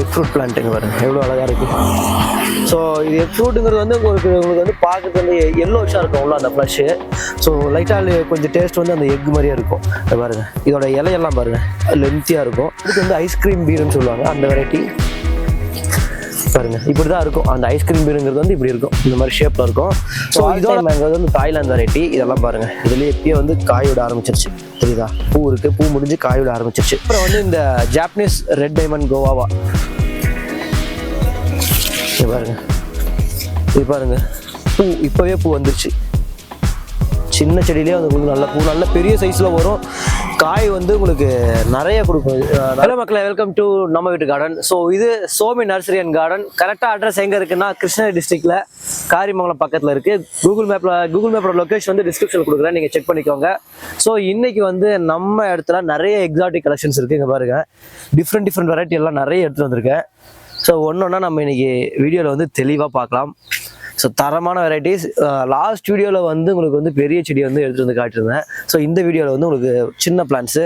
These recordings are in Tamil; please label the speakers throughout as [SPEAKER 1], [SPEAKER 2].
[SPEAKER 1] எக் பிளான்ட்டுங்க பாருங்கள் எவ்வளோ அழகாக இருக்குது ஸோ இது எக் வந்து உங்களுக்கு உங்களுக்கு வந்து பார்க்குறது வந்து எல்லோஷாக இருக்கும் உள்ள அந்த ஃப்ளஷ்ஷு ஸோ லைட்டாக கொஞ்சம் டேஸ்ட் வந்து அந்த எக் மாதிரியே இருக்கும். பாருங்கள் இதோட இலையெல்லாம் பாருங்கள் லென்த்தியாக இருக்கும். இதுக்கு வந்து ஐஸ்கிரீம் பீருன்னு சொல்லுவாங்க. அந்த வெரைட்டி பாருங்க இப்படி தான் இருக்கும். அந்த ஐஸ்கிரீம் பீருங்கிறது வந்து இப்படி இருக்கும். இந்த மாதிரி ஷேப்பில் இருக்கும். ஸோ இதோட வந்து தாய்லாந்து வெரைட்டி இதெல்லாம் பாருங்க. இதுலேயே எப்பயே வந்து காய் விட ஆரம்பிச்சிருச்சு. தெரியுதா? பூ இருக்கு பூ முடிஞ்சு காய் விட ஆரம்பிச்சிருச்சு. அப்புறம் வந்து இந்த ஜாப்பனீஸ் ரெட் டைமண்ட் கோவாவா பாருங்க. இது பாருங்க. பூ இப்போவே பூ வந்துருச்சு. சின்ன செடியிலே உங்களுக்கு நல்ல பூ நல்ல பெரிய சைஸில் வரும். காய் வந்து உங்களுக்கு நிறைய கொடுக்கும். ஹலோ மக்களே வெல்கம் டு நம்ம வீட்டு கார்டன் ஸோ இது சோமி நர்சரி அண்ட் கார்டன் கரெக்டாக அட்ரஸ் எங்கே இருக்குன்னா கிருஷ்ணகிரி டிஸ்ட்ரிக்டில் காரிமங்கலம் பக்கத்தில் இருக்குது கூகுள் மேப்பில் கூகுள் மேப்போட லொக்கேஷன் வந்து டிஸ்கிரிப்ஷன் கொடுக்குறேன். நீங்கள் செக் பண்ணிக்கோங்க. ஸோ இன்றைக்கி வந்து நம்ம இடத்துல நிறைய எக்ஸாட்டிக் கலெக்ஷன்ஸ் இருக்குது இங்கே பாருங்கள் டிஃப்ரெண்ட் டிஃப்ரெண்ட் வெரைட்டி எல்லாம் நிறைய எடுத்துகிட்டு வந்திருக்கேன். ஸோ ஒன்று ஒன்றா நம்ம இன்றைக்கி வீடியோவில் வந்து தெளிவாக பார்க்கலாம். ஸோ தரமான வெரைட்டிஸ் லாஸ்ட் வீடியோவில் வந்து உங்களுக்கு வந்து பெரிய செடி வந்து எடுத்துட்டு வந்து காட்டியிருந்தேன். ஸோ இந்த வீடியோவில் வந்து உங்களுக்கு சின்ன பிளான்ட்ஸு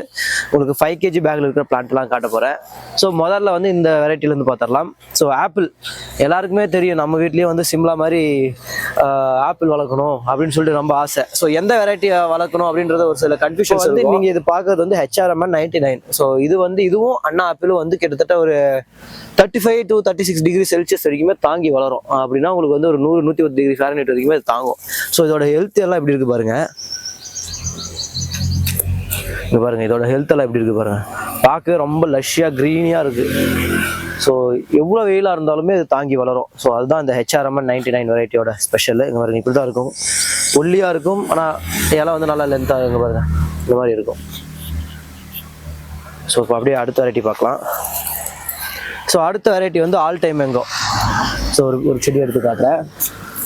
[SPEAKER 1] உங்களுக்கு ஃபைவ் கேஜி பேக்கில் இருக்கிற பிளான்ட்லாம் காட்ட போகிறேன் ஸோ முதல்ல வந்து இந்த வெரைட்டிலேருந்து பார்த்துடலாம். ஸோ ஆப்பிள் எல்லாருக்குமே தெரியும் நம்ம வீட்லேயே வந்து சிம்லா மாதிரி ஆப்பிள் வளர்க்கணும் அப்படின்னு சொல்லிட்டு ரொம்ப ஆசை. ஸோ எந்த வெரைட்டியை வளர்க்கணும் அப்படின்றத ஒரு சில கன்ஃபியூஷன் வந்து நீங்கள் இது பார்க்கறது வந்து ஹெச்ஆர்எம்என் நைன்டி நைன் ஸோ இது வந்து இதுவும் அண்ணா ஆப்பிளும் வந்து கிட்டத்தட்ட ஒரு thirty five to thirty six degree Celsius வரைக்குமே தாங்கி வளரும். அப்படின்னா உங்களுக்கு வந்து ஒரு நூறு நூற்றி பத்து டிகிரி ஃபேரனைட் வரைக்குமே தாங்கும். ஸோ இதோட ஹெல்த் எல்லாம் எப்படி இருக்கு பாருங்க. இங்கே பாருங்க இதோட ஹெல்த் எல்லாம் எப்படி இருக்கு பாருங்க. பார்க்க ரொம்ப லஷ்ஷியாக க்ரீனியாக இருக்கு. ஸோ எவ்வளோ வெயிலாக இருந்தாலுமே இது தாங்கி வளரும். ஸோ அதுதான் இந்த ஹெச்ஆர்எம்என் நைன்டி நைன் வெரைட்டியோட ஸ்பெஷல் இங்கே பாருங்க இப்படி தான் இருக்கும். ஒல்லியாக இருக்கும் ஆனால் இலை வந்து நல்லா லென்த்தாக இங்கே பாருங்க. இந்த மாதிரி இருக்கும். ஸோ இப்போ அப்படியே அடுத்த வெரைட்டி பார்க்கலாம். ஸோ அடுத்த வெரைட்டி வந்து ஆல் டைம் மேங்கோ ஸோ ஒரு ஒரு செடி எடுத்து காட்டுறேன்.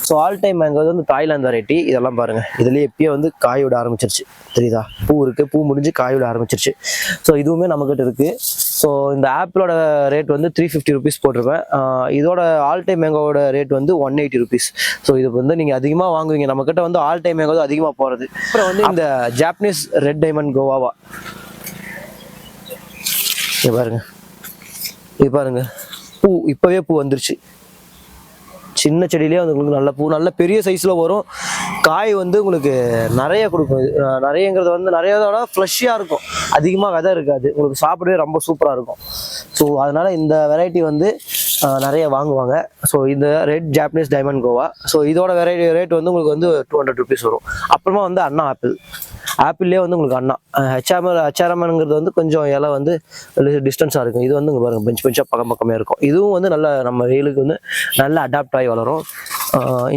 [SPEAKER 1] ஸோ ஆல் டைம் மேங்கோ வந்து தாய்லாந்து வெரைட்டி இதெல்லாம் பாருங்கள் இதுலேயே எப்பயோ வந்து காய் விட ஆரம்பிச்சிருச்சு. தெரியுதா? பூ இருக்குது பூ முடிஞ்சு காய் விட ஆரம்பிச்சிருச்சு. ஸோ இதுவுமே நம்மக்கிட்ட இருக்குது ஸோ இந்த ஆப்பிளோட ரேட் வந்து த்ரீ ஃபிஃப்டி ருபீஸ் போட்டிருப்பேன். இதோட ஆல் டைம் மேங்கோட ரேட் வந்து ஒன் எயிட்டி ருபீஸ் ஸோ இது வந்து நீங்கள் அதிகமாக வாங்குவீங்க. நம்மக்கிட்ட வந்து ஆல் டைம் மேங்கோ தான் அதிகமாக போகிறது அப்புறம் வந்து இந்த ஜாப்பனீஸ் ரெட் டைமண்ட் கோவாவா பாருங்கள் பாருங்க. இது பாருங்க. பூ இப்போவே பூ வந்துருச்சு. சின்ன செடியிலே வந்து உங்களுக்கு நல்ல பூ நல்ல பெரிய சைஸில் வரும். காய் வந்து உங்களுக்கு நிறைய கொடுக்கும். நிறையங்கிறது வந்து நிறையதோட ஃப்ளஷ்ஷியாக இருக்கும். அதிகமாக விதை இருக்காது. உங்களுக்கு சாப்பிடவே ரொம்ப சூப்பராக இருக்கும். ஸோ அதனால் இந்த வெரைட்டி வந்து நிறைய வாங்குவாங்க. ஸோ இந்த red Japanese diamond guava. So இதோட வெரைட்டி ரேட் வந்து உங்களுக்கு வந்து டூ ஹண்ட்ரட் ருபீஸ் வரும். அப்புறமா வந்து அண்ணா ஆப்பிள் ஆப்பிள்லேயே வந்து உங்களுக்கு அண்ணா. ஹெச்ஆர்எம் ஹெச்ஆர்எம்ங்கிறது வந்து கொஞ்சம் இலை வந்து டிஸ்டன்ஸாக இருக்கும். இது வந்து இங்கே பாருங்க பெஞ்ச் பெஞ்சாக பக்கம் பக்கமே இருக்கும். இதுவும் வந்து நல்ல நம்ம வெயிலுக்கு வந்து நல்ல அடாப்ட் ஆகி வளரும்.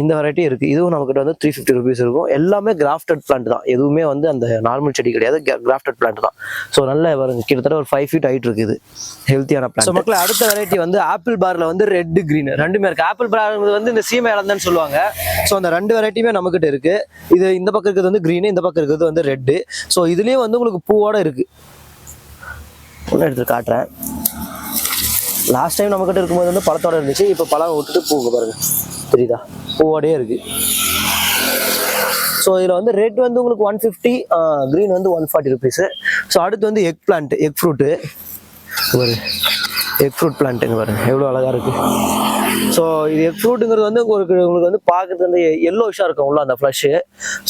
[SPEAKER 1] இந்த வெரைட்டி இருக்குது இதுவும் நம்மக்கிட்ட வந்து த்ரீ ஃபிஃப்டி ருபீஸ் இருக்கும். எல்லாமே கிராஃப்டட் பிளான்ட் தான். எதுவுமே வந்து அந்த நார்மல் செடி கிடையாது. கிராஃப்டட் பிளான்ட் தான். ஸோ நல்ல கிட்டத்தட்ட ஒரு ஃபைவ் ஃபீட் ஹைட் இருக்குது. ஹெல்த்தியான பிளான்ட் ஸோ மக்கள் அடுத்த வெரைட்டி வந்து ஆப்பிள் பார்ல வந்து ரெட் கிரீன் ரெண்டுமே இருக்கு. ஆப்பிள் பார் வந்து இந்த சீமை இழந்தன்னு சொல்லுவாங்க. ஸோ அந்த ரெண்டு வெரைட்டியுமே நம்மக்கிட்ட இருக்கு. இது இந்த பக்கம் இருக்கிறது வந்து green இந்த பக்கம் இருக்கிறது வந்து ரெட்டு ஸோ இதுலேயும் வந்து உங்களுக்கு பூவோட இருக்கு. ஒன்று எடுத்து காட்டுறேன். லாஸ்ட் டைம் நம்மக்கிட்ட இருக்கும்போது வந்து பழத்தோட இருந்துச்சு. இப்போ பழம் விட்டுட்டு பூங்க பாருங்க. தெரியுதா? பூவோடையே இருக்குது ஸோ இதில் வந்து ரேட் வந்து உங்களுக்கு ஒன் ஃபிஃப்டி க்ரீன் வந்து ஒன் ஃபார்ட்டி ருபீஸு ஸோ அடுத்து வந்து எக் பிளான்ட் எக் ஃப்ரூட்டு பாரு எக் ஃப்ரூட் பிளான்ட்டுங்க பாருங்கள் எவ்வளோ அழகாக இருக்குது ஸோ இது எக் ஃப்ரூட்டுங்கிறது வந்து உங்களுக்கு உங்களுக்கு வந்து பார்க்குறது வந்து எல்லோஷாக இருக்கும் உள்ள அந்த ஃப்ளஷ்ஷு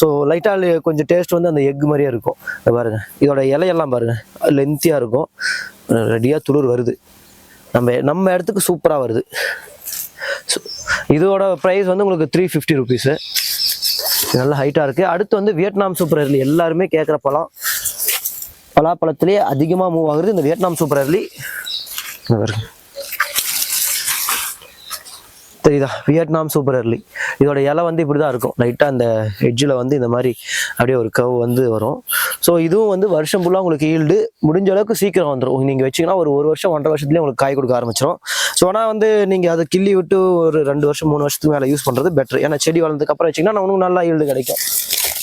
[SPEAKER 1] ஸோ லைட்டாக கொஞ்சம் டேஸ்ட் வந்து அந்த எக் மாதிரியே இருக்கும். பாருங்கள் இதோட இலையெல்லாம் பாருங்கள் லென்த்தியாக இருக்கும். ரெடியாக துளிர் வருது. நம்ம நம்ம இடத்துக்கு சூப்பராக வருது. இதோட ப்ரைஸ் வந்து உங்களுக்கு த்ரீ ஃபிஃப்டி ருபீஸு நல்ல ஹைட்டாக இருக்குது அடுத்து வந்து வியட்நாம் சூப்பர் அரளி எல்லாருமே கேட்குற பழம். பலாப்பழத்துலேயே அதிகமாக மூவ் ஆகுறது இந்த வியட்நாம் சூப்பர் அரளி தெரியுதா? வியட்நாம் சூப்பர் எர்லி இதோட இலை வந்து இப்படி தான் இருக்கும் லைட்டாக அந்த ஹெட்ஜில் வந்து இந்த மாதிரி அப்படியே ஒரு கவ் வந்து வரும். ஸோ இதுவும் வந்து வருஷம் ஃபுல்லாக உங்களுக்கு ஈல்டு முடிஞ்ச அளவுக்கு சீக்கிரம் வந்துடும் நீங்கள் வச்சிங்கன்னா ஒரு ஒரு வருஷம் ஒன்றரை வருஷத்துலேயே உங்களுக்கு காய் கொடுக்க ஆரம்பிச்சிடும் ஸோ ஆனால் வந்து நீங்கள் அதை கிள்ளி விட்டு ஒரு ரெண்டு வருஷம் மூணு வருஷத்துக்கு மேலே யூஸ் பண்ணுறது பெட்டர் ஏன்னா செடி வளர்ந்ததுக்கு அப்புறம் வச்சிங்கன்னா உங்களுக்கு நல்லா ஈல்டு கிடைக்கும்.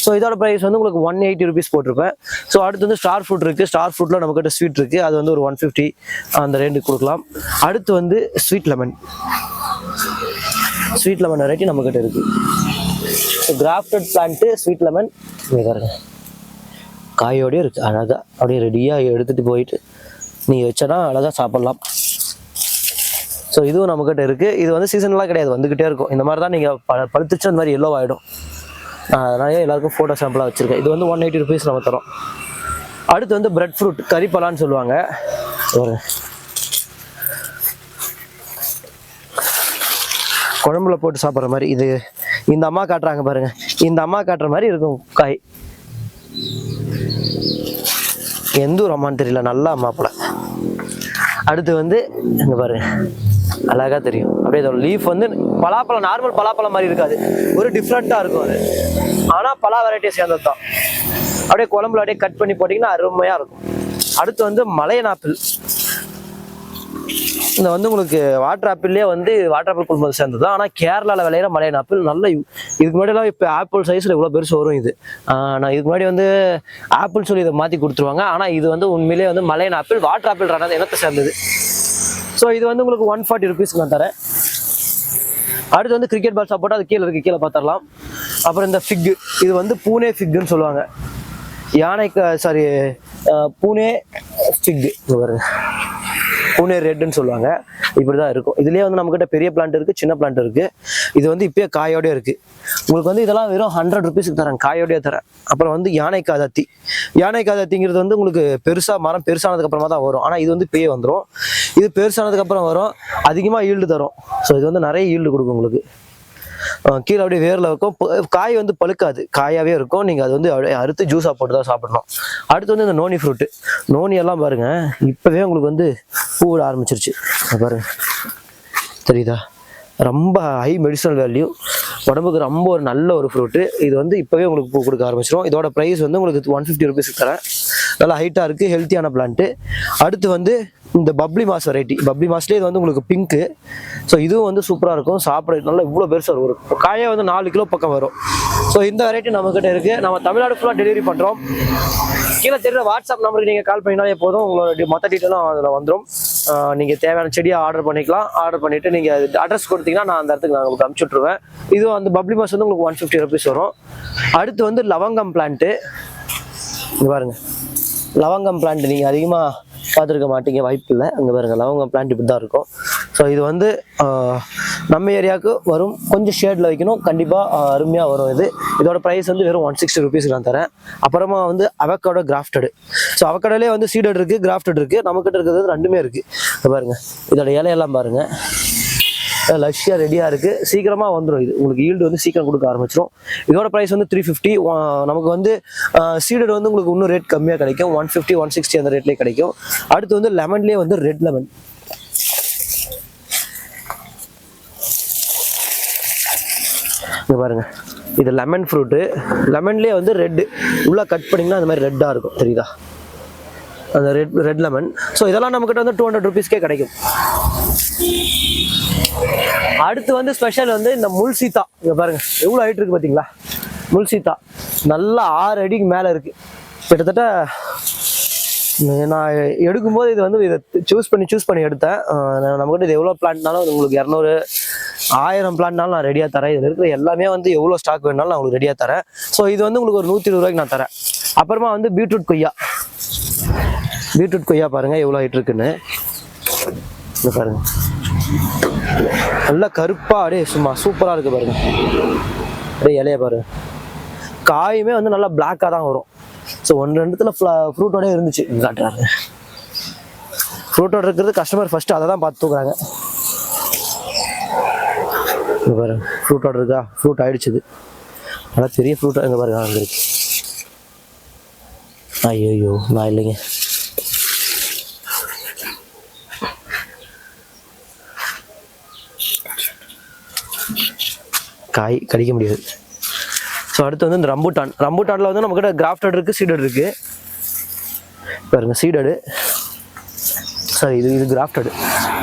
[SPEAKER 1] ஸோ இதோட ப்ரைஸ் வந்து உங்களுக்கு ஒன் எயிட்டி ருபீஸ் போட்டிருப்பேன். ஸோ அடுத்து வந்து ஸ்டார் ஃப்ரூட் இருக்குது ஸ்டார் ஃப்ரூட்டில் நம்மக்கிட்ட ஸ்வீட் இருக்குது அது வந்து ஒரு ஒன் ஃபிஃப்டி அந்த ரேண்டுக்கு கொடுக்கலாம். அடுத்து வந்து sweet lemon sweet lemon variety நம்மக்கிட்ட இருக்குது so grafted plant sweet lemon இங்கே தருங்க காயோடய இருக்குது அழகாக அப்படியே ரெடியாக எடுத்துகிட்டு போயிட்டு நீங்கள் வச்சனா அழகாக சாப்பிட்லாம். ஸோ இதுவும் நம்மக்கிட்ட இருக்குது இது வந்து சீசன்லாம் கிடையாது. வந்துக்கிட்டே இருக்கும். இந்த மாதிரி தான் நீங்கள் ப பழுத்துச்சு அந்த மாதிரி எல்லோ ஆகிடும் அதனால எல்லாருக்கும் ஃபோட்டோ சாம்பிளாக வச்சுருக்கேன். இது வந்து ஒன் எயிட்டி ருபீஸ் நம்ம தரோம். அடுத்து வந்து பிரெட் ஃப்ரூட் கறிப்பலான்னு சொல்லுவாங்க. ஒரு குழம்புல போட்டு சாப்பிட்ற மாதிரி இது இந்த அம்மா காட்டுறாங்க பாருங்க. இந்த அம்மா காட்டுற மாதிரி இருக்கும் காய். எந்த அம்மான்னு தெரியல நல்லா அம்மா அடுத்து வந்து இங்கே பாரு அழகாக தெரியும். அப்படியே இதோட லீஃப் வந்து பலாப்பழம் நார்மல் பலாப்பழம் மாதிரி இருக்காது. ஒரு டிஃப்ரெண்ட்டாக இருக்கும் அது. ஆனால் பலா வெரைட்டியை சேர்ந்தது தான். அப்படியே குழம்புல அப்படியே கட் பண்ணி போட்டிங்கன்னா அருமையாக இருக்கும். அடுத்து வந்து மலையன் ஆப்பிள் இந்த வந்து உங்களுக்கு வாட்டர் ஆப்பிள்லேயே வந்து வாட்டர் ஆப்பிள் குடும்பத்தை சேர்ந்தது. ஆனால் கேரளாவில் விளையிற மலையன் ஆப்பிள் நல்ல இதுக்கு முன்னாடிலாம் இப்போ ஆப்பிள் சைஸில் இவ்வளோ பெருசு வரும் இது. நான் இதுக்கு முன்னாடி வந்து ஆப்பிள் சொல்லி இதை மாற்றி கொடுத்துருவாங்க. ஆனால் இது வந்து உண்மையிலேயே வந்து மலையன் ஆப்பிள் வாட்டர் ஆப்பிள் ரெண்டாவது இனத்தை சேர்ந்தது. ஸோ இது வந்து உங்களுக்கு ஒன் ஃபார்ட்டி ருபீஸ்க்கு நான் தரேன். அடுத்து வந்து கிரிக்கெட் பால் சாப்பிட்டா அது கீழே இருக்குது கீழே பார்த்துடலாம் அப்புறம் இந்த ஃபிக் இது வந்து பூனே ஃபிக்குன்னு சொல்லுவாங்க. யானைக்கு சாரி பூனே ஃபிக் பாருங்க. பூனே ரெட்டுன்னு சொல்லுவாங்க. இப்படி தான் இருக்கும். இதுலேயே வந்து நம்மக்கிட்ட பெரிய பிளான்ட் இருக்குது சின்ன பிளான்ட் இருக்குது இது வந்து இப்போயே காயோடய இருக்குது உங்களுக்கு வந்து இதெல்லாம் வெறும் ஹண்ட்ரட் ருபீஸுக்கு தரேன். காயோடய தரேன். அப்புறம் வந்து யானை காதத்தி யானை காதத்திங்கிறது வந்து உங்களுக்கு பெருசாக மரம் பெருசானதுக்கப்புறமா தான் வரும். ஆனால் இது வந்து இப்போயே வந்துடும் இது பெருசானதுக்கப்புறம் வரும். அதிகமாக ஈல்டு தரும். ஸோ இது வந்து நிறைய ஈல்டு கொடுக்கும் உங்களுக்கு. கீழே அப்படியே வேரில் இருக்கும். காய் வந்து பழுக்காது. காயாவே இருக்கும். நீங்கள் அது வந்து அப்படியே அறுத்து ஜூஸாக போட்டு தான் சாப்பிடணும் அடுத்து வந்து இந்த நோனி ஃப்ரூட்டு நோனி எல்லாம் பாருங்க. இப்போவே உங்களுக்கு வந்து பூவிட ஆரம்பிச்சிருச்சு. பாருங்க. தெரியுதா? ரொம்ப ஹை மெடிசனல் வேல்யூ உடம்புக்கு ரொம்ப ஒரு நல்ல ஒரு ஃப்ரூட்டு இது வந்து இப்போவே உங்களுக்கு பூ கொடுக்க ஆரம்பிச்சிடும் இதோட ப்ரைஸ் வந்து உங்களுக்கு ஒன் ஃபிஃப்டி ருபீஸ் தரேன். நல்லா ஹைட்டாக இருக்குது ஹெல்த்தியான பிளான்ட்டு அடுத்து வந்து இந்த பப்ளி மாஸ் வெரைட்டி பப்ளி மாஸ்லேயே இது வந்து உங்களுக்கு பிங்க்கு ஸோ இதுவும் வந்து சூப்பராக இருக்கும். சாப்பிட நல்லா இவ்வளோ பெருசாக வரும் ஒரு காயே வந்து நாலு கிலோ பக்கம் வரும். ஸோ இந்த வெரைட்டி நம்மக்கிட்ட இருக்குது நம்ம தமிழ்நாடு ஃபுல்லாக டெலிவரி பண்ணுறோம் கீழே தெரியுற வாட்ஸ்அப் நம்பருக்கு நீங்கள் கால் பண்ணினாலே போதும். உங்களோட மொத்த டீட்டெயிலும் அதில் வந்துடும் நீங்கள் தேவையான செடியை ஆர்டர் பண்ணிக்கலாம். ஆர்டர் பண்ணிவிட்டு நீங்கள் அட்ரஸ் கொடுத்தீங்கன்னா நான் அந்த இடத்துக்கு நான் உங்களுக்கு அனுப்பிச்சி விட்ருவேன் இதுவும் அந்த பப்ளி மாஸ் வந்து உங்களுக்கு ஒன் ஃபிஃப்டி ருபீஸ் வரும். அடுத்து வந்து லவங்கம் பிளான்ட்டு இங்க பாருங்கள் லவங்கம் பிளான்ட் நீங்கள் அதிகமாக பார்த்துருக்க மாட்டீங்க வாய்ப்பு இல்லை. அங்கே பாருங்க லவங்கம் பிளான்ட் இப்படி தான் இருக்கும். ஸோ இது வந்து நம்ம ஏரியாவுக்கு வரும். கொஞ்சம் ஷேடில் வைக்கணும். கண்டிப்பாக அருமையாக வரும் இது. இதோட ப்ரைஸ் வந்து வெறும் ஒன் சிக்ஸ்டி ருபீஸ் நான் தரேன். அப்புறமா வந்து அவக்கோட கிராஃப்டடு ஸோ அவக்கடலே வந்து சீடட் இருக்குது கிராஃப்டட் இருக்குது நம்மக்கிட்ட இருக்கிறது ரெண்டுமே இருக்குது பாருங்கள் இதோட இலையெல்லாம் பாருங்கள் லஷ்ஷியாக ரெடியாக இருக்குது சீக்கிரமாக வந்துடும் இது. உங்களுக்கு ஈல்டு வந்து சீக்கிரம் கொடுக்க ஆரம்பிச்சிடும் இதோட ப்ரைஸ் வந்து த்ரீ ஃபிஃப்டி நமக்கு வந்து சீடட் வந்து உங்களுக்கு இன்னும் ரேட் கம்மியாக கிடைக்கும். ஒன் ஃபிஃப்டி ஒன் சிக்ஸ்டி அந்த ரேட்லேயே கிடைக்கும். அடுத்து வந்து லெமன்லேயே வந்து ரெட் லெமன் இங்கே பாருங்க. இது லெமன் ஃப்ரூட்டு லெமன்லேயே வந்து ரெட்டு உள்ளே கட் பண்ணிங்கன்னா அந்த மாதிரி ரெட்டாக இருக்கும். தெரியுதா? அந்த ரெட் ரெட் லெமன் ஸோ இதெல்லாம் நம்மக்கிட்ட வந்து டூ ஹண்ட்ரட் ருபீஸ்க்கே கிடைக்கும். அடுத்து வந்து ஸ்பெஷல் வந்து இந்த முள் சீத்தா. இங்க பாருங்க. எவ்வளோ ஹைட் இருக்கு பார்த்தீங்களா முள் சீத்தா. நல்லா ஆறு அடிக்கு மேலே இருக்கு. கிட்டத்தட்ட நான் எடுக்கும்போது இது வந்து இதை சூஸ் பண்ணி சூஸ் பண்ணி எடுத்தேன். அஹ் நம்மகிட்ட இது எவ்வளோ பிளான்ட்னாலும் உங்களுக்கு இரநூறு ஆயிரம் பிளான்ட்னாலும் நான் ரெடியாக தரேன். இதில் இருக்கிற எல்லாமே வந்து எவ்வளோ ஸ்டாக் வேணாலும் நான் உங்களுக்கு ரெடியாக தரேன். ஸோ இது வந்து உங்களுக்கு ஒரு நூற்றி இருபது ரூபாய்க்கு நான் தரேன். அப்புறமா வந்து பீட்ரூட் கொய்யா. பீட்ரூட் கொய்யா பாருங்கள் எவ்வளோ ஆகிட்டு இருக்குன்னு. இந்த பாருங்க. நல்லா கருப்பா அப்படியே சும்மா சூப்பரா இருக்கு பாருங்க. அப்படியே இலைய பாருங்க காயுமே வந்து நல்லா பிளாக்கா தான் வரும். ஸோ ஒன்று ரெண்டுத்துல ஃப்ரூட்டோட இருந்துச்சு. காட்டுறாங்க ஃப்ரூட்டோட இருக்கிறது கஸ்டமர் ஃபர்ஸ்ட் அதை தான் பார்த்து தூக்குறாங்க. இங்கே பாருங்க ஃப்ரூட்டோட இருக்கா? ஃப்ரூட் ஆயிடுச்சுது. நல்லா பெரிய ஃப்ரூட்டாக இங்கே பாருங்க வந்துருக்கு. ஐயோ நான் இல்லைங்க. காய் கடிக்க முடியாது. ஸோ அடுத்து வந்து இந்த ரம்பூட்டான். ரம்பூட்டானில் வந்து நம்மக்கிட்ட கிராஃப்டட் இருக்குது சீடட் இருக்குது பாருங்க சீடடு சாரி இது இது கிராஃப்டடு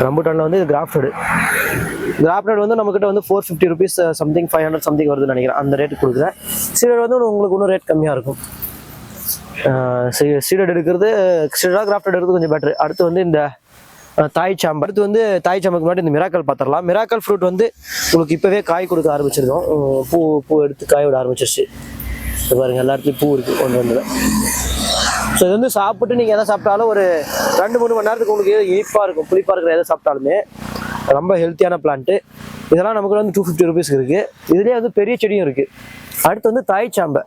[SPEAKER 1] ரம்பூட்டானில் வந்து இது கிராஃப்டடு கிராஃப்டட் வந்து நம்மக்கிட்ட வந்து four fifty rupees something five hundred something வருதுன்னு நினைக்கிறேன். அந்த ரேட்டு கொடுக்குறேன். சீடட் வந்து உங்களுக்கு இன்னும் ரேட் கம்மியாக இருக்கும். Uh, சீடட் எடுக்கிறது சீடடாக கிராஃப்டட் எடுக்கிறது கொஞ்சம் பெட்ரு அடுத்து வந்து இந்த தாய் சாம்பு அடுத்து வந்து தாய் சாம்புக்கு முன்னாடி இந்த மிராக்கல் பார்த்துடலாம் மிராக்கல் ஃப்ரூட் வந்து உங்களுக்கு இப்போவே காய் கொடுக்க ஆரம்பிச்சிருக்கோம். பூ பூ எடுத்து காய் விட ஆரம்பிச்சிருச்சு. இது பாருங்கள் எல்லா இடத்துலையும் பூ இருக்குது ஒன்று ஒன்றில் ஸோ இது வந்து சாப்பிட்டு நீங்கள் எதை சாப்பிட்டாலும் ஒரு ரெண்டு மூணு மணி நேரத்துக்கு உங்களுக்கு இனிப்பாக இருக்கும் புளிப்பாக இருக்கிற எதை சாப்பிட்டாலுமே. ரொம்ப ஹெல்த்தியான பிளான்ட்டு இதெல்லாம் நமக்கு வந்து டூ ஃபிஃப்டி ருபீஸ் இருக்குது இதுலேயே வந்து பெரிய செடியும் இருக்குது அடுத்து வந்து தாய் சாம்பை.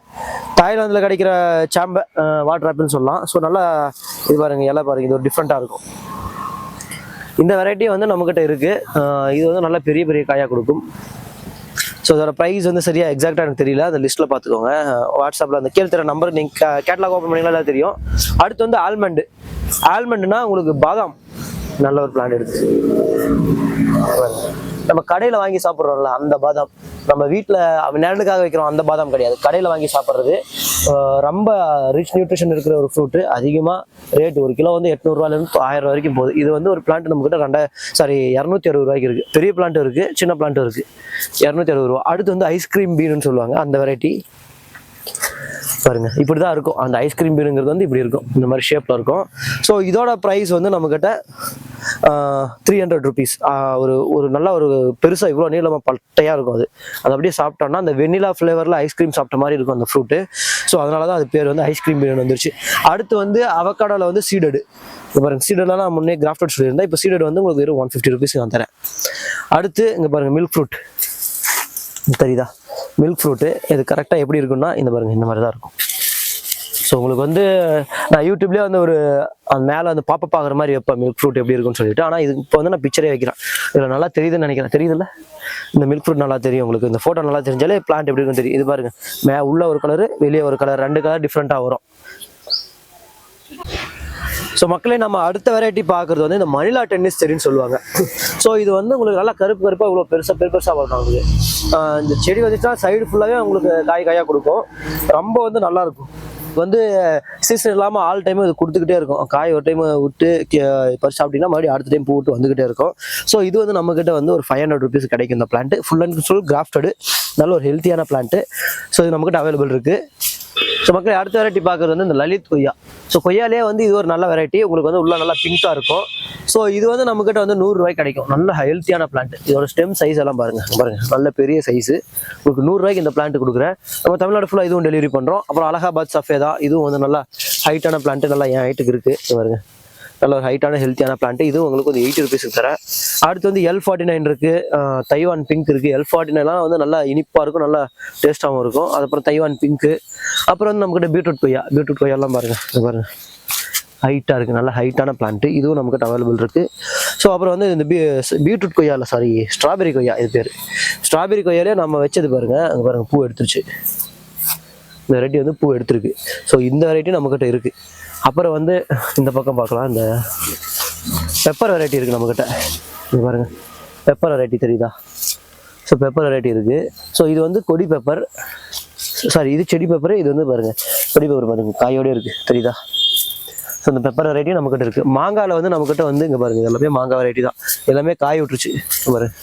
[SPEAKER 1] தாய்லாந்தில் கிடைக்கிற சாம்பை வாட்டர் ஆப்பிள்னு சொல்லலாம். ஸோ நல்லா இது பாருங்கள் எல்லாம் பாருங்கள் இது ஒரு டிஃப்ரெண்ட்டாக இருக்கும். இந்த வெரைட்டி வந்து நம்மக்கிட்ட இருக்குது இது வந்து நல்லா பெரிய பெரிய காயாக கொடுக்கும். ஸோ அதோட ப்ரைஸ் வந்து சரியாக எக்ஸாக்டாக எனக்கு தெரியல. அந்த லிஸ்ட்டில் பார்த்துக்கோங்க. வாட்ஸ்அப்பில் அந்த கீழே தர நம்பர் நீங்கள் கேட்லாக் ஓப்பன் பண்ணிங்களா எல்லாம் தெரியும். அடுத்து வந்து ஆல்மண்டு ஆல்மண்டுனா உங்களுக்கு பாதாம். நல்ல ஒரு பிளான் எடுத்து நம்ம கடையில் வாங்கி சாப்பிட்றோம்ல அந்த பாதாம். நம்ம வீட்டில் நிழலுக்காக வைக்கிறோம் அந்த பாதாம் கிடையாது. கடையில் வாங்கி சாப்பிட்றது ரொம்ப ரிச் நியூட்ரிஷன் இருக்கிற ஒரு ஃப்ரூட்டு அதிகமாக ரேட் ஒரு கிலோ வந்து எட்நூறுவாலேருந்து ஆயிரம் ரூபா வரைக்கும் போகுது. இது வந்து ஒரு பிளான்ட் நம்மக்கிட்ட ரெண்டா சாரி இரநூத்தி அறுபது ரூபாய்க்கு இருக்குது பெரிய பிளான்ட் இருக்குது சின்ன பிளான்ட்டும் இருக்குது இரநூத்தி அறுபது ரூபா. அடுத்து வந்து ஐஸ்கிரீம் பீனுன்னு சொல்லுவாங்க அந்த வெரைட்டி பாருங்க இப்படி தான் இருக்கும். அந்த ஐஸ்கிரீம் பீனுங்கிறது வந்து இப்படி இருக்கும். இந்த மாதிரி ஷேப்பில் இருக்கும். ஸோ இதோட ப்ரைஸ் வந்து நம்மக்கிட்ட த்ரீ ஹண்ட்ரட் ருபீஸ் ஒரு ஒரு நல்ல ஒரு பெருசாக இவ்வளோ நீளமாக பட்டையாக இருக்கும் அது. அது அப்படியே சாப்பிட்டோம்னா அந்த வெண்ணிலா ஃப்ளேவரில் ஐஸ்கிரீம் சாப்பிட்ட மாதிரி இருக்கும் அந்த ஃப்ரூட்டு ஸோ அதனால தான் அது பேர் வந்து ஐஸ்கிரீம் பீன் வந்துருச்சு. அடுத்து வந்து அவக்காடோவில் வந்து சீடடு இங்கே பாருங்க சீடெல்லாம் நான் முன்னே கிராஃப்டட் சொல்லியிருந்தேன். இப்போ சீடட் வந்து உங்களுக்கு வெறும் ஒன் ஃபிஃப்டி ருபீஸ்க்கு நான் தரேன். அடுத்து இங்கே பாருங்கள் மில்க் ஃப்ரூட் தெரியுதா? மில்க் ஃப்ரூட்டு இது கரெக்டாக எப்படி இருக்குன்னா இந்த பாருங்கள் இந்த மாதிரி தான் இருக்கும். ஸோ உங்களுக்கு வந்து நான் யூடியூப்லேயே வந்து ஒரு அந்த மேலே வந்து பாப்பா பார்க்குற மாதிரி வைப்பேன் மில்க் ஃப்ரூட் எப்படி இருக்குன்னு சொல்லிட்டு. ஆனால் இது இப்போ வந்து நான் பிக்சரே வைக்கிறேன். இதில் நல்லா தெரியுதுன்னு நினைக்கிறேன். தெரியுதுல்ல? இந்த மில்க் ஃப்ரூட் நல்லா தெரியும் உங்களுக்கு. இந்த ஃபோட்டோ நல்லா தெரிஞ்சாலே பிளான்ட் எப்படி இருக்குன்னு தெரியும். இது பாருங்க. மே உள்ள ஒரு கலரு வெளியே ஒரு கலர் ரெண்டு கலர் டிஃப்ரெண்ட்டாக வரும். ஸோ மக்களே நம்ம அடுத்த வெரைட்டி பார்க்குறது வந்து இந்த மணிலா டென்னிஸ் செடின்னு சொல்லுவாங்க. ஸோ இது வந்து உங்களுக்கு நல்லா கருப்பு கருப்பாக இவ்வளோ பெருசாக பெரு பெருசாக வரும் உங்களுக்கு இந்த செடி வந்துச்சுன்னா சைடு ஃபுல்லாகவே உங்களுக்கு காய் காயாக கொடுக்கும். ரொம்ப வந்து நல்லா இருக்கும். வந்து சீசன் இல்லாமல் ஆல் டைமும் இது கொடுத்துக்கிட்டே இருக்கும். காய் ஒரு டைம் விட்டு கே- பறிச்சு சாப்பிட்டீங்கன்னா மறுபடியும் அடுத்த டைம் பூ விட்டு இருக்கும். ஸோ இது வந்து நம்மக்கிட்ட வந்து ஒரு ஃபைவ் ஹண்ட்ரட் ருபீஸ் கிடைக்கும் இந்த plant full and full grafted நல்ல ஒரு ஹெல்த்தியான பிளான்ட்டு ஸோ இது நம்மக்கிட்ட அவைலபிள் இருக்குது ஸோ மக்கள் அடுத்த வெரைட்டி பார்க்குறது வந்து இந்த லலித் கொய்யா. ஸோ கொய்யாலே வந்து இது ஒரு நல்ல வெரைட்டி உங்களுக்கு வந்து உள்ள நல்லா பிங்காக இருக்கும். ஸோ இது வந்து நம்மக்கிட்ட வந்து நூறுரூவாய்க்கு கிடைக்கும். நல்ல ஹெல்த்தியான பிளான்ட் இதோட ஸ்டெம் சைஸ் எல்லாம் பாருங்க. பாருங்கள் நல்ல பெரிய சைஸு உங்களுக்கு நூறுரூவாய்க்கு இந்த பிளான்ட் கொடுக்குறேன். நம்ம தமிழ்நாடு ஃபுல்லாக இதுவும் டெலிவரி பண்ணுறோம் அப்புறம் அலகாபாத் சஃபேதா. இதுவும் வந்து நல்லா ஹைட்டான பிளான்ட் நல்லா என் ஹைட்டுக்கு இருக்குது பாருங்கள் நல்ல ஒரு ஹைட்டான ஹெல்த்தியான பிளான்ட் இதுவும் உங்களுக்கு வந்து எயிட்டி ருபீஸுக்கு தரேன். அடுத்து வந்து எல் ஃபார்ட்டி நைன் இருக்குது தைவான் பிங்க் இருக்குது எல் ஃபார்ட்டி நைன்லாம் வந்து நல்லா இனிப்பாக இருக்கும் நல்லா டேஸ்ட்டாகவும் இருக்கும். அதுக்கப்புறம் தைவான் பிங்க்கு அப்புறம் வந்து நம்மக்கிட்ட பீட்ரூட் கொய்யா. பீட்ரூட் கொய்யாலாம் பாருங்கள் இது ஹைட்டாக இருக்குது நல்ல ஹைட்டான பிளான்ட்டு இதுவும் நம்மக்கிட்ட அவைலபிள் இருக்குது ஸோ அப்புறம் வந்து இந்த பீ பீட்ரூட் கொய்யா இல்லை சாரி ஸ்ட்ராபெரி கொய்யா இது பேர். ஸ்ட்ராபெரி கொய்யாலே நம்ம வச்சது பாருங்க. அங்கே பாருங்கள் பூ எடுத்துருச்சு. இந்த வெரைட்டி வந்து பூ எடுத்திருக்கு. ஸோ இந்த வெரைட்டி நம்மக்கிட்ட இருக்குது அப்புறம் வந்து இந்த பக்கம் பார்க்கலாம். இந்த பெப்பர் வெரைட்டி இருக்குது நம்மக்கிட்ட இது பாருங்க. பெப்பர் வெரைட்டி தெரியுதா? ஸோ பெப்பர் வெரைட்டி இருக்குது ஸோ இது வந்து கொடி பெப்பர் சாரி இது செடி பேப்பரு இது வந்து பாருங்கள் கொடி பெப்பர் பாருங்கள் காயோடய இருக்குது தெரியுதா? ஸோ இந்த பெப்பர் வெரைட்டி நம்மக்கிட்ட இருக்குது மாங்காயில் வந்து நம்மக்கிட்ட வந்து இங்கே பாருங்கள் எல்லாமே மாங்காய் வெரைட்டி தான். எல்லாமே காய் விட்டுருச்சு. பாருங்கள்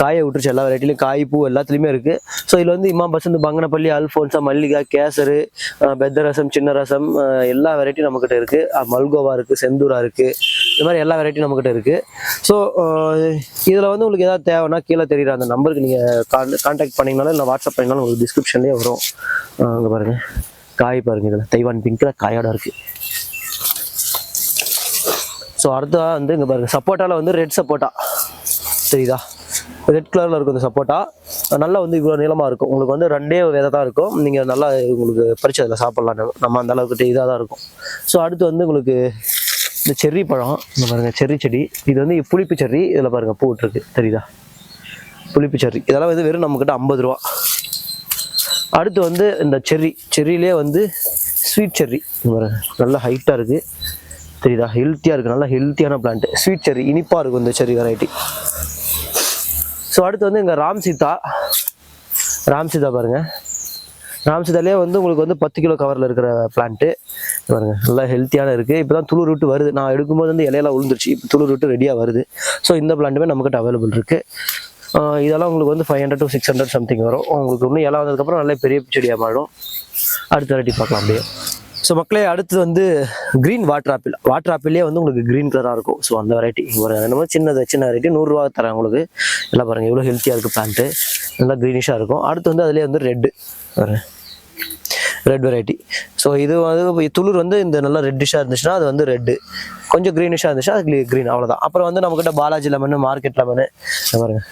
[SPEAKER 1] காயை விட்டுருச்சு எல்லா வெரைட்டிலையும் காய் பூ எல்லாத்துலேயுமே இருக்குது ஸோ இதில் வந்து இம்மா வந்து பங்கனப்பள்ளி அல்ஃபோன்ஸா மல்லிகா கேசரு பெத்த ரசம் சின்ன ரசம் எல்லா வெரைட்டியும் நம்மக்கிட்ட இருக்குது மல்கோவா இருக்குது செந்தூரா இருக்குது இந்த மாதிரி எல்லா வெரைட்டியும் நம்மக்கிட்ட இருக்குது ஸோ இதில் வந்து உங்களுக்கு எதாவது தேவைன்னா கீழே தெரியுற அந்த நம்பருக்கு நீங்கள் கான் கான்டாக்ட் பண்ணிங்கனாலும் இல்லை வாட்ஸ்அப் பண்ணிங்கனாலும் உங்களுக்கு டிஸ்கிரிப்ஷன்லேயே வரும். அங்கே பாருங்கள் காய் பாருங்கள் இதில். தைவான் பிங்க்கில் காயோட இருக்குது ஸோ அடுத்ததாக வந்து இங்கே பாருங்கள் சப்போட்டாவில் வந்து ரெட் சப்போட்டா. தெரியுதா? ரெட் கலரில் இருக்கும் இந்த சப்போட்டா. நல்லா வந்து இவ்வளோ நீளமாக இருக்கும். உங்களுக்கு வந்து ரெண்டே விதை தான் இருக்கும். நீங்கள் நல்லா உங்களுக்கு பறிச்சு அதில் சாப்பிட்லாம். நம்ம. அந்த அளவுக்கு இதாக தான் இருக்கும். ஸோ அடுத்து வந்து உங்களுக்கு இந்த செர்ரி பழம். இந்த பாருங்க செர்ரி செடி. இது வந்து புளிப்பு செர்ரி. இதில் பாருங்கள் பூ விட்டுருக்கு தெரியுதா? புளிப்பு செர்ரி. இதெல்லாம் வந்து வெறும் நம்மக்கிட்ட ஐம்பது ரூபா. அடுத்து வந்து இந்த செர்ரி. செர்ரிலே வந்து ஸ்வீட் செர்ரி. நல்லா ஹைட்டாக இருக்குது தெரியுதா? ஹெல்த்தியாக இருக்குது நல்லா ஹெல்த்தியான பிளான்ட் ஸ்வீட் செர்ரி. இனிப்பாக இருக்கும் இந்த செர்ரி வெரைட்டி ஸோ அடுத்து வந்து இங்கே ராம் சீதா. ராம் சீதா பாருங்க. ராம் சீதாலே வந்து உங்களுக்கு வந்து பத்து கிலோ கவரில் இருக்கிற பிளான்ட்டு பாருங்க நல்லா ஹெல்த்தியான இருக்குது இப்போ தான் துளு விட்டு வருது. நான் எடுக்கும்போது வந்து இலையெல்லாம் விழுந்துருச்சு இப்போ துளிர் விட்டு ரெடியாக வருது. ஸோ இந்த பிளான்ட்டுமே நம்மக்கிட்ட அவைலபிள் இருக்குது இதெல்லாம் உங்களுக்கு வந்து five hundred to six hundred something வரும். உங்களுக்கு இன்னும் இலை வந்ததுக்கப்புறம் நல்ல பெரிய செடியாக மாறும். அடுத்த வெரைட்டி பார்க்கலாம் அப்படியே. ஸோ மக்களே அடுத்து வந்து க்ரீன் வாட்டர் ஆப்பிள் வாட்டர் ஆப்பிளே வந்து உங்களுக்கு க்ரீன் கலராக இருக்கும். ஸோ அந்த வெரைட்டி ஒரு என்னமோ சின்னது சின்ன வெரைட்டி நூறுரூவா தரேன் உங்களுக்கு. எல்லாம் பாருங்கள் எவ்வளோ ஹெல்த்தியாக இருக்குது பிளான்ட்டு நல்லா க்ரீனிஷாக இருக்கும். அடுத்து வந்து அதுலேயே வந்து ரெட்டு ரெட் வெரைட்டி ஸோ இது வந்து துளிர் வந்து இந்த நல்லா ரெட்டிஷாக இருந்துச்சுன்னா அது வந்து ரெட்டு கொஞ்சம் க்ரீனிஷாக இருந்துச்சுன்னா அது க்ரீன் அவ்வளோதான் அப்புறம் வந்து நம்மக்கிட்ட பாலாஜி லெமன் மார்க்கெட் லெமனு பாருங்க.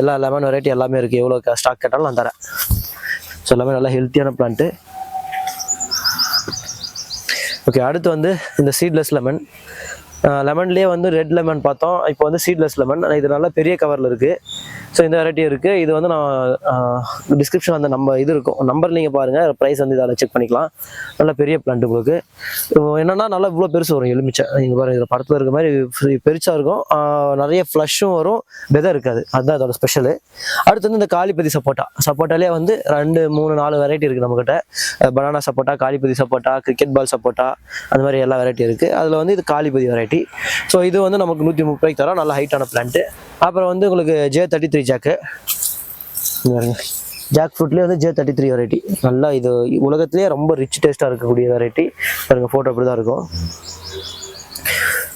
[SPEAKER 1] எல்லா லெமன் வெரைட்டி எல்லாமே இருக்குது எவ்வளோ ஸ்டாக் கேட்டாலும் நான் தரேன். ஸோ எல்லாமே நல்லா ஹெல்த்தியான பிளான்ட்டு ஓகே அடுத்து வந்து இந்த சீட்லெஸ் லெமன் லெமன்லேயே வந்து ரெட் லெமன் பார்த்தோம். இப்போ வந்து சீட்லெஸ் லெமன் இது நல்ல பெரிய கவரில் இருக்குது ஸோ இந்த வெரைட்டி இருக்குது இது வந்து நான் டிஸ்கிரிப்ஷன் அந்த நம்ம இது இருக்கும். நம்பர் நீங்கள் பாருங்கள் ப்ரைஸ் வந்து இதால் செக் பண்ணிக்கலாம். நல்ல பெரிய பிளான்ட் உங்களுக்கு. என்னென்னா நல்லா இவ்வளோ பெருசு வரும் எலுமிச்சை. நீங்கள் பாருங்கள் இதில் படத்தில் இருக்க மாதிரி பெருசாக இருக்கும். நிறைய ஃப்ளஷும் வரும். விதை இருக்காது. அதுதான் இதோட ஸ்பெஷலு அடுத்து வந்து இந்த காலிப்பதி சப்போட்டா. சப்போட்டாலே வந்து ரெண்டு மூணு நாலு வெரைட்டி இருக்குது நம்மக்கிட்ட பனானா சப்போட்டா காலிப்பதி சப்போட்டா கிரிக்கெட் பால் சப்போட்டா அந்த மாதிரி எல்லா வெரைட்டி இருக்குது அதில் வந்து இது காலிப்பதி வெரைட்டி ஸோ இது வந்து நமக்கு நூற்றி முப்பது ரூபாய்க்கு தரோம். நல்ல ஹைட்டான பிளான்ட்டு அப்புறம் வந்து உங்களுக்கு J thirty three jack jack ஃப்ரூட்லேயே வந்து ஜே தேர்ட்டி த்ரீ வெரைட்டி நல்லா இது உலகத்துலேயே ரொம்ப ரிச் டேஸ்ட்டாக இருக்கக்கூடிய வெரைட்டி பாருங்க ஃபோட்டோ அப்படி தான் இருக்கும்.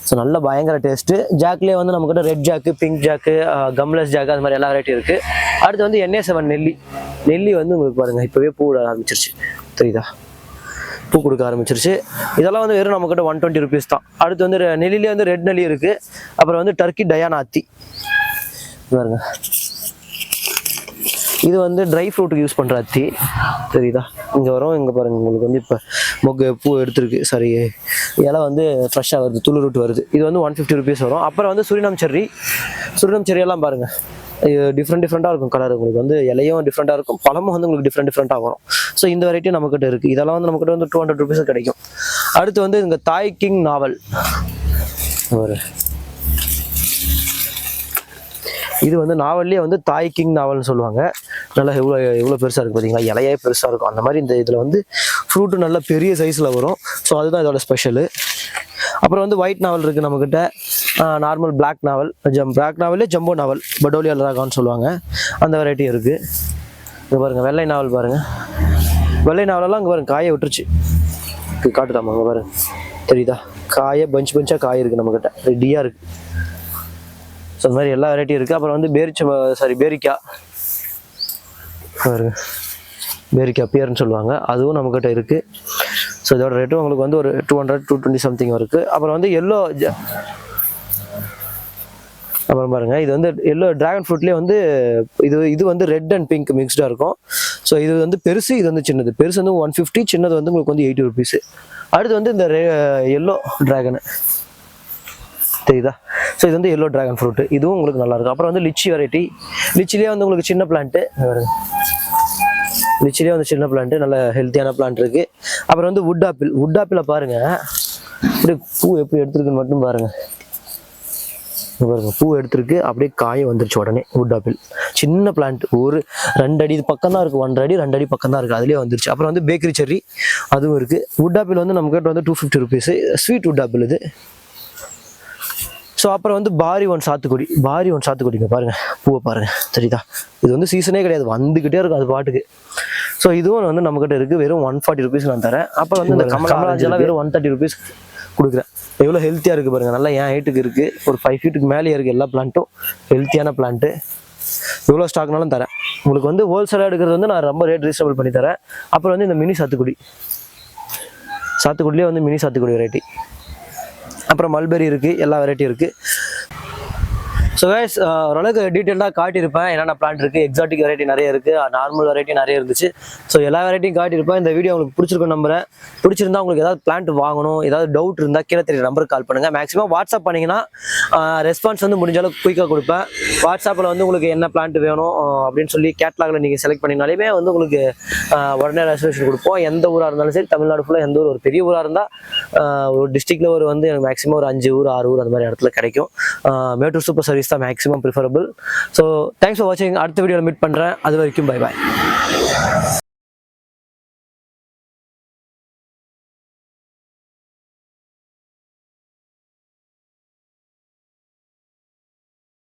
[SPEAKER 1] ஸோ நல்ல பயங்கர டேஸ்ட்டு ஜாக்லேயே வந்து நம்மக்கிட்ட red jack pink jack gumless jack அது மாதிரி எல்லா வெரைட்டி இருக்குது அடுத்து வந்து என்ஏ செவன் நெல்லி. நெல்லி வந்து உங்களுக்கு பாருங்கள் இப்போவே பூ ஆரம்பிச்சிருச்சு. தெரியுதா பூ கொடுக்க ஆரம்பிச்சிருச்சு. இதெல்லாம் வந்து வெறும் நம்மக்கிட்ட ஒன் டுவெண்ட்டி ருபீஸ் தான். அடுத்து வந்து நெல்லிலே வந்து ரெட் நெல்லி இருக்குது அப்புறம் வந்து டர்க்கி டயானா அத்தி பாருங்க. இது வந்து ட்ரை ஃப்ரூட்டுக்கு யூஸ் பண்ணுற அத்தி தெரியுதா? இங்கே வரும் இங்கே பாருங்க. உங்களுக்கு வந்து இப்போ மொக்கு பூ எடுத்துருக்கு. சாரி இலை வந்து ஃப்ரெஷ்ஷாக வருது துளு ரூட் வருது. இது வந்து ஒன் ஃபிஃப்டி ருபீஸ் வரும். அப்புறம் வந்து சுரினம் செர்ரி. சுரினம் செர்ரி எல்லாம் பாருங்க. டிஃப்ரெண்ட் டிஃப்ரெண்ட்டாக இருக்கும் கலர் உங்களுக்கு வந்து இலையும் டிஃப்ரெண்ட்டாக இருக்கும். பழமும் வந்து உங்களுக்கு டிஃப்ரெண்ட் டிஃப்ரெண்ட்டாக வரும். ஸோ இந்த வெரைட்டி நம்மக்கிட்ட இருக்குது இதெல்லாம் வந்து நம்மக்கிட்ட வந்து டூ ஹண்ட்ரட் ருபீஸ் கிடைக்கும். அடுத்து வந்து இந்த தாய் கிங் நாவல் ஒரு. இது வந்து நாவல்லே வந்து தாய் கிங் நாவல்னு சொல்லுவாங்க. நல்லா எவ்வளோ எவ்வளோ பெருசாக இருக்குது பார்த்தீங்களா இலையே பெருசாக இருக்கும். அந்த மாதிரி இந்த இதில் வந்து ஃப்ரூட்டு நல்ல பெரிய சைஸில் வரும். ஸோ அதுதான் இதோட ஸ்பெஷலு அப்புறம் வந்து ஒயிட் நாவல் இருக்குது நம்மக்கிட்ட நார்மல் பிளாக் நாவல் ஜம் பிளாக் நாவலே ஜம்போ நாவல் படோலியா ராகான்னு சொல்லுவாங்க. அந்த வெரைட்டி இருக்குது இது பாருங்கள் வெள்ளை நாவல் பாருங்கள் வெள்ளை நாவலெல்லாம் அங்கே பாருங்கள் காய விட்டுருச்சு. காட்டுதாமா காட்டுதாம்மா அங்கே பாருங்க. தெரியுதா? காய பஞ்ச் பஞ்சாக காய் இருக்குது நம்மக்கிட்ட ரெடியாக இருக்குது ஸோ அந்த மாதிரி எல்லா வெரைட்டியும் இருக்குது அப்புறம் வந்து பேரிச்ச சாரி பேரிக்காய் பாருங்க. பேரிக்காய் பியர்னு சொல்லுவாங்க. அதுவும் நம்மக்கிட்ட இருக்குது ஸோ இதோட ரேட்டும் உங்களுக்கு வந்து ஒரு two hundred two twenty something இருக்குது அப்புறம் வந்து எல்லோ அப்புறம் பாருங்கள் இது வந்து எல்லோ டிராகன் ஃப்ரூட்லேயே வந்து இது இது வந்து ரெட் அண்ட் பிங்க் மிக்ஸ்டாக இருக்கும். ஸோ இது வந்து பெருசு இது வந்து சின்னது. பெருசு வந்து ஒன் ஃபிஃப்டி சின்னது வந்து உங்களுக்கு வந்து எயிட்டி ருபீஸு அடுத்து வந்து இந்த எல்லோ டிராகனு தெரியுதா? ஸோ இது வந்து எல்லோ டிராகன் ஃப்ரூட் இதுவும் உங்களுக்கு நல்லாயிருக்கும் அப்புறம் வந்து லிச்சி வெரைட்டி லிச்சிலேயே வந்து உங்களுக்கு சின்ன பிளான்ட்டு லிச்சிலேயே வந்து சின்ன பிளான்ட்டு நல்ல ஹெல்த்தியான பிளான்ட் இருக்குது அப்புறம் வந்து வுட் ஆப்பிள் வுட் ஆப்பிளை பாருங்கள் இப்படி பூ எப்படி எடுத்துருக்குன்னு மட்டும் பாருங்கள் பூ எடுத்திருக்கு. அப்படியே காய வந்துருச்சு உடனே வுட் ஆப்பிள் சின்ன பிளான்ட் ஒரு ரெண்டு அடி பக்கம் தான் இருக்கு. ஒன்றரை அடி ரெண்டு அடி பக்கம் தான் இருக்கு. அதுலேயே வந்துருச்சு. அப்புறம் வந்து பேக்கரி செர்ரி அதுவும் இருக்கு. வுட் ஆப்பிள் வந்து நம்ம கிட்ட வந்து two fifty rupees sweet wood apple இது. ஸோ அப்புறம் வந்து பாரி ஒன் சாத்துக்குடி. பாரி ஒன் சாத்துக்குடிங்க பாருங்க. பூவை பாருங்க. சரிதா? இது வந்து சீசனே கிடையாது. வந்துக்கிட்டே இருக்கும் அது பாட்டுக்கு. ஸோ இதுவும் வந்து நம்மக்கிட்ட இருக்கு. வெறும் ஒன் ஃபார்ட்டி ருபீஸ் நான் தரேன். அப்புறம் வந்து இந்த கமலாஜெல்லாம் வெறும் ஒன் தேர்ட்டி ருபீஸ் கொடுக்குறேன். எவ்வளோ ஹெல்த்தியாக இருக்குது பாருங்கள் நல்லா என் ஹைட்டுக்கு இருக்குது ஒரு ஃபைவ் ஃபீட்டுக்கு மேலேயே இருக்குது எல்லா பிளான்ட்டும் ஹெல்த்தியான பிளான்ட்டு எவ்வளோ ஸ்டாக்னாலும் தரேன். உங்களுக்கு வந்து ஹோல்சேலாக எடுக்கிறது வந்து நான் ரொம்ப ரேட் ரீசனபிள் பண்ணி தரேன். அப்புறம் வந்து இந்த மினி சாத்துக்குடி. சாத்துக்குடிலேயே வந்து மினி சாத்துக்குடி வெரைட்டி அப்புறம் மல்பெரி இருக்குது எல்லா வெரைட்டியும் இருக்குது ஸோ கைஸ் ஓரளவுக்கு டீட்டெயிலாக காட்டியிருப்பேன். என்னென்ன பிளான்ட் இருக்குது எக்ஸாட்டிக் வெரைட்டி நிறைய இருக்குது நார்மல் வெரைட்டி நிறைய இருந்துச்சு. ஸோ எல்லா வெரைட்டியும் காட்டியிருப்பேன். இந்த வீடியோ உங்களுக்கு பிடிச்சிருக்கும் நம்புறேன். பிடிச்சிருந்தா உங்களுக்கு ஏதாவது பிளான்ட் வாங்கணும் ஏதாவது டவுட் இருந்தால் கீழே தெரிய நம்பருக்கு கால் பண்ணுங்கள் மேக்ஸிமம் வாட்ஸ்அப் பண்ணிங்கன்னா ரெஸ்பான்ஸ் வந்து முடிஞ்ச அளவுக்கு குயிக்காக கொடுப்பேன். வாட்ஸ்அப்பில் வந்து உங்களுக்கு என்ன பிளான்ட் வேணும் அப்படின்னு சொல்லி கேட்லாகில் நீங்கள் செலக்ட் பண்ணினாலுமே வந்து உங்களுக்கு உடனே ரெசர்வேஷன் கொடுப்போம். எந்த ஊராக இருந்தாலும் சரி தமிழ்நாடு ஃபுல்லாக எந்த ஊர் ஒரு பெரிய ஊராக இருந்தால் ஒரு டிஸ்ட்ரிக்டில் ஒரு வந்து மேக்ஸிமம் ஒரு அஞ்சு ஊர் ஆறு ஊர் அந்த மாதிரி இடத்துல கிடைக்கும். மேட்டூர் சூப்பர் சர்வீஸ் தான் maximum preferable so thanks for வாட்சிங் அடுத்த வீடியோவில் மீட் பண்ணுறேன் அது வரைக்கும் பை பாய்